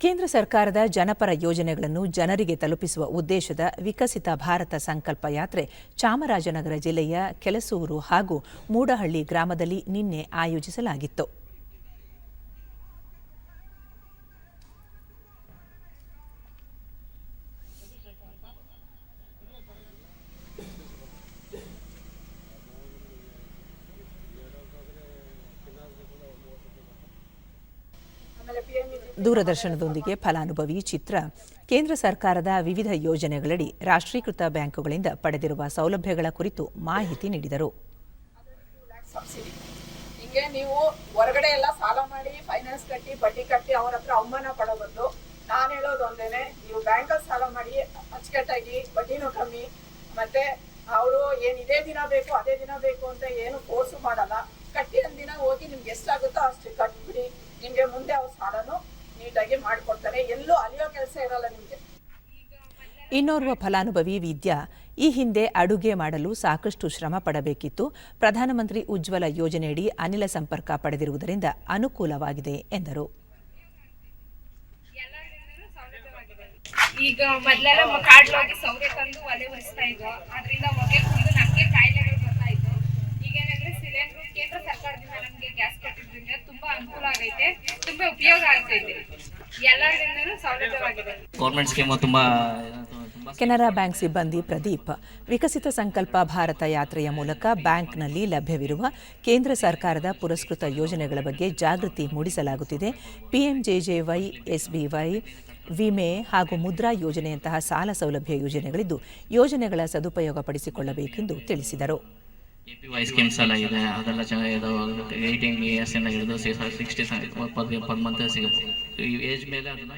ಕೇಂದ್ರ ಸರ್ಕಾರದ ಜನಪರ ಯೋಜನೆಗಳನ್ನು ಜನರಿಗೆ ತಲುಪಿಸುವ ಉದ್ದೇಶದ ವಿಕಸಿತ ಭಾರತ ಸಂಕಲ್ಪ ಯಾತ್ರೆ ಚಾಮರಾಜನಗರ ಜಿಲ್ಲೆಯ ಕೆಲಸೂರು ಹಾಗೂ ಮೂಡಹಳ್ಳಿ ಗ್ರಾಮದಲ್ಲಿ ನಿನ್ನೆ ಆಯೋಜಿಸಲಾಗಿತ್ತು. ದೂರದರ್ಶನದೊಂದಿಗೆ ಫಲಾನುಭವಿ ಚಿತ್ರ. ಕೇಂದ್ರ ಸರ್ಕಾರದ ವಿವಿಧ ಯೋಜನೆಗಳಡಿ ರಾಷ್ಟ್ರೀಕೃತ ಬ್ಯಾಂಕುಗಳಿಂದ ಪಡೆದಿರುವ ಸೌಲಭ್ಯಗಳ ಕುರಿತು ಮಾಹಿತಿ ನೀಡಿದರು. ಹಿಂಗೆ ನೀವು ಹೊರಗಡೆ ಎಲ್ಲ ಸಾಲ ಮಾಡಿ ಫೈನಾನ್ಸ್ ಕಟ್ಟಿ, ಬಡ್ಡಿ ಕಟ್ಟಿ ಅವ್ರ ಹತ್ರ ಅವಮಾನ ಪಡೋ ನಾನು ಹೇಳೋದು ಒಂದೇನೆ, ನೀವು ಬ್ಯಾಂಕಲ್ಲಿ ಸಾಲ ಮಾಡಿ, ಅಚ್ಚುಕಟ್ಟಾಗಿ, ಬಡ್ಡಿನೂ ಕಮ್ಮಿ, ಮತ್ತೆ ಅವರು ಏನ್ ಇದೇ ದಿನ ಬೇಕು, ಅದೇ ದಿನ ಬೇಕು ಅಂತ ಏನು ಕೋರ್ಸು ಮಾಡಲ್ಲ. ಕಟ್ಟಿ ಒಂದ್ ದಿನ ಹೋಗಿ ನಿಮ್ಗೆ ಎಷ್ಟಾಗುತ್ತೋ ಅಷ್ಟು ಕಟ್ಬಿಡಿ. ನಿಮ್ಗೆ ಮುಂದೆ ಅವ್ರ ಸಾಲನು ನೀಟಾಗಿ ಮಾಡಿಕೊಡ್ತಾರೆ. ಎಲ್ಲೂ ಅಲಿಯೋ ಕೆಲಸ ಇರಲ್ಲ ನಿಮಗೆ. ಇನ್ನೋರ್ವ ಫಲಾನುಭವಿ ವಿದ್ಯಾ ಈ ಹಿಂದೆ ಅಡುಗೆ ಮಾಡಲು ಸಾಕಷ್ಟು ಶ್ರಮ ಪಡಬೇಕಿತ್ತು. ಪ್ರಧಾನಮಂತ್ರಿ ಉಜ್ವಲ ಯೋಜನೆಯಡಿ ಅನಿಲ ಸಂಪರ್ಕ ಪಡೆದಿರುವುದರಿಂದ ಅನುಕೂಲವಾಗಿದೆ ಎಂದರು. ಈಗ ಮೊದಲೆಲ್ಲ ಕಾಡ್ಲೋಗಿ ಸೌದೆ ತಂದು ಒಲೆ ಉರಿಸ್ತಾ ಇದ್ವು. ಅದರಿಂದ ಹೊಗೆ ಕುಂದು ನಮಗೆ ಕಾಯಿಲೆಗಳು ಬರ್ತಾ ಇತ್ತು ಈಗೇನಂದ್ರೆ ಸಿಲಿಂಡರ್ ಕೇಂದ್ರ ಸರ್ಕಾರದಿಂದ ನಮಗೆ ಗ್ಯಾಸ್ ಕೊಟ್ಟಿದ್ರಿಂದ ತುಂಬಾ ಅನುಕೂಲ ಆಗೈತೆ. ತುಂಬಾ ಉಪಯೋಗ ಆಗ್ತೈತೆ. ಗೌರ್ಮೆಂಟ್ ಸ್ಕೀಮು ತುಂಬ ತುಂಬ ಕೆನರಾ ಬ್ಯಾಂಕ್ ಸಿಬ್ಬಂದಿ ಪ್ರದೀಪ್ ವಿಕಸಿತ ಸಂಕಲ್ಪ ಭಾರತ ಯಾತ್ರೆಯ ಮೂಲಕ ಬ್ಯಾಂಕ್ನಲ್ಲಿ ಲಭ್ಯವಿರುವ ಕೇಂದ್ರ ಸರ್ಕಾರದ ಪುರಸ್ಕೃತ ಯೋಜನೆಗಳ ಬಗ್ಗೆ ಜಾಗೃತಿ ಮೂಡಿಸಲಾಗುತ್ತಿದೆ. ಪಿಎಂಜೆಜೆವೈ ಎಸ್ಬಿವೈ ವಿಮೆ ಹಾಗೂ ಮುದ್ರಾ ಯೋಜನೆಯಂತಹ ಸಾಲ ಸೌಲಭ್ಯ ಯೋಜನೆಗಳಿದ್ದು ಯೋಜನೆಗಳ ಸದುಪಯೋಗ ಪಡಿಸಿಕೊಳ್ಳಬೇಕೆಂದು ತಿಳಿಸಿದರು. ಪಿ ವೈ ಸ್ಕೀಮ್ಸ್ ಎಲ್ಲ ಇದೆ. ಅದೆಲ್ಲ ಚೆನ್ನಾಗಿದೆ ಏಯ್ಟೀನ್ ಇಯರ್ಸಿಂದ ಹಿಡಿದು ಸಿಕ್ಸ್ಟಿ ಪರ್ ಮಂತ್ ಸಿಗುತ್ತೆ. ಏಜ್ ಮೇಲೆ ಅದನ್ನ